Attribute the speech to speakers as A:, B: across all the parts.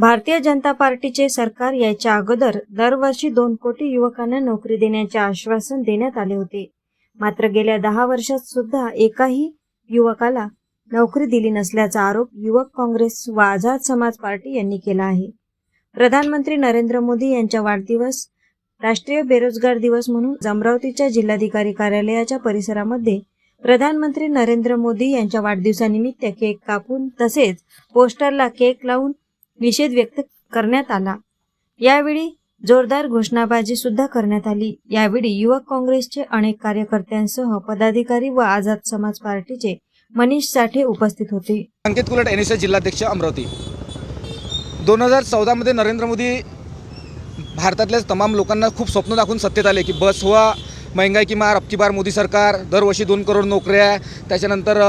A: भारतीय जनता पार्टीचे सरकार याच्या अगोदर दरवर्षी दोन कोटी युवकांना नोकरी देण्याचे आश्वासन देण्यात आले होते. मात्र गेल्या दहा वर्षात सुद्धा एकाही युवकाला नोकरी दिली नसल्याचा आरोप युवक काँग्रेस व आझाद समाज पार्टी यांनी केला आहे. प्रधानमंत्री नरेंद्र मोदी यांच्या वाढदिवस राष्ट्रीय बेरोजगार दिवस म्हणून अमरावतीच्या जिल्हाधिकारी कार्यालयाच्या परिसरामध्ये प्रधानमंत्री नरेंद्र मोदी यांच्या वाढदिवसानिमित्त केक कापून तसेच पोस्टरला केक लावून निषेध व्यक्त करण्यात आला. यावेळी जोरदार घोषणाबाजी सुद्धा करण्यात आली. यावेळी युवक काँग्रेसचे अनेक कार्यकर्त्यांसह पदाधिकारी व आझाद समाज पार्टीचे मनीष साठे उपस्थित होते.
B: Ankit Kulat N S S जिल्हाध्यक्ष अमरावती. दोन हजार चौदामध्ये नरेंद्र मोदी भारतातल्या तमाम लोकांना खूप स्वप्न दाखवून सत्तेत आले की बस हुआ महंगाई की मार अबकी बार मोदी सरकार दरवर्षी दोन करोड नोकऱ्या त्याच्यानंतर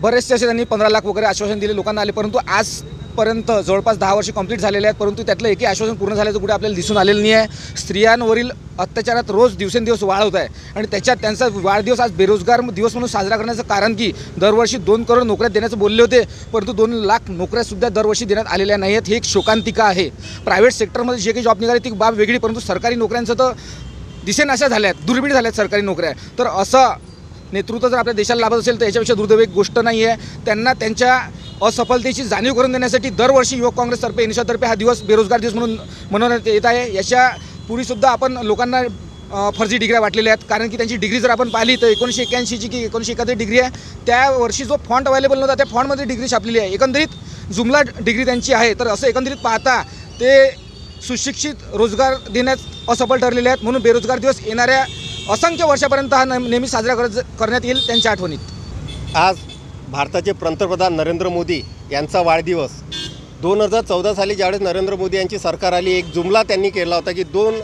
B: बरेचसे असे त्यांनी पंधरा लाख वगैरे आश्वासन दिले लोकांना आले परंतु आज आजपर्यंत जवळपास दहा वर्ष कंप्लीट झालेले आहेत परंतु त्यातलं एकही आश्वासन पूर्ण झाल्याचं कुठे आपल्याला दिसून आलेलं नाही आहे स्त्रियांवरील अत्याचारात रोज दिवसेंदिवस वाढ होत आहे आणि त्याच्यात त्यांचा वाढदिवस आज बेरोजगार दिवस म्हणून साजरा करण्याचं कारण की दरवर्षी दोन करोड नोकऱ्या देण्याचं बोलले होते परंतु दोन लाख नोकऱ्यासुद्धा दरवर्षी देण्यात आलेल्या नाही आहेत ही एक शोकांतिका आहे. प्रायव्हेट सेक्टरमध्ये जे काही जॉब निघाले ती बाब वेगळी परंतु सरकारी नोकऱ्यांचं तर दिसेनाशा झाल्या आहेत दुर्मिळ झाल्या आहेत सरकारी नोकऱ्या. तर असं नेतृत्व जर आपल्या देशाला लाभत असेल तर याच्यापेक्षा दुर्दैव एक गोष्ट नाही आहे त्यांना त्यांच्या असफलतेची जाणीव करून देण्यासाठी दरवर्षी युवक काँग्रेसतर्फे एनिशातर्फे हा दिवस बेरोजगार दिवस म्हणून मनवण्यात येत आहे. याच्या पूर्वीसुद्धा आपण लोकांना फर्जी डिग्र्या वाटलेल्या आहेत. कारण की त्यांची डिग्री जर आपण पाहिली तर एकोणीसशे एक्क्याऐंशीची की एकोणीसशे एकाहत्तर डिग्री आहे त्या वर्षी जो फॉन्ट अवेलेबल नव्हता त्या फॉन्टमध्ये डिग्री छापलेली आहे. एकंदरीत जुमला डिग्री त्यांची आहे. तर असं एकंदरीत पाहता ते सुशिक्षित रोजगार देण्यात असफल ठरलेले आहेत. म्हणून बेरोजगार दिवस येणाऱ्या असंख्य वर्षापर्यंत हा नेहमी साजरा करत करण्यात येईल त्यांच्या आठवणीत.
C: आज भारताचे पंतप्रधान नरेंद्र मोदी यांचा वाढदिवस. दोन हजार चौदा साली ज्यावेळेस नरेंद्र मोदी यांची सरकार आली एक जुमला त्यांनी केला होता की दोन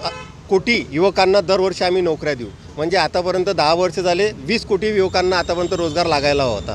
C: कोटी युवकांना दरवर्षी आम्ही नोकऱ्या देऊ. म्हणजे आतापर्यंत दहा वर्ष झाले वीस कोटी युवकांना आतापर्यंत रोजगार लागायला हवा होता.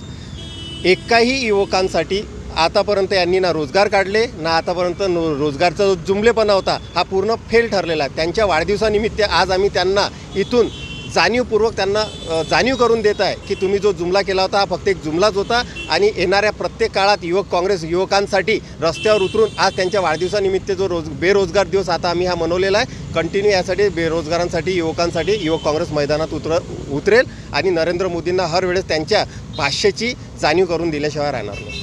C: एकाही युवकांसाठी आतापर्यंत यांनी ना रोजगार काढले ना आतापर्यंत नो रोजगारचा जो जुमलेपणा होता हा पूर्ण फेल ठरलेला. आहे त्यांच्या वाढदिवसानिमित्त आज आम्ही त्यांना इथून जाणीवपूर्वक त्यांना जाणीव करून देत आहे की तुम्ही जो जुमला केला होता हा फक्त एक जुमलाच होता आणि येणाऱ्या प्रत्येक काळात युवक काँग्रेस युवकांसाठी रस्त्यावर उतरून आज त्यांच्या वाढदिवसानिमित्त जो रोज बेरोजगार दिवस आता आम्ही हा मनवलेला आहे कंटिन्यू यासाठी बेरोजगारांसाठी युवकांसाठी युवक काँग्रेस मैदानात उतर उतरेल आणि नरेंद्र मोदींना हर वेळेस त्यांच्या भाष्याची जाणीव करून दिल्याशिवाय राहणार नाही.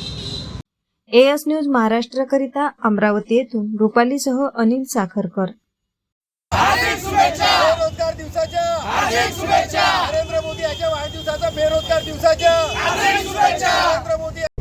A: एएस न्यूज महाराष्ट्रकरिता अमरावती येथून रुपालीसह अनिल साखरकर.
D: दिवसाच्या नरेंद्र मोदी याच्या वाढदिवसाचा बेरोजगार दिवसाच्या नरेंद्र मोदी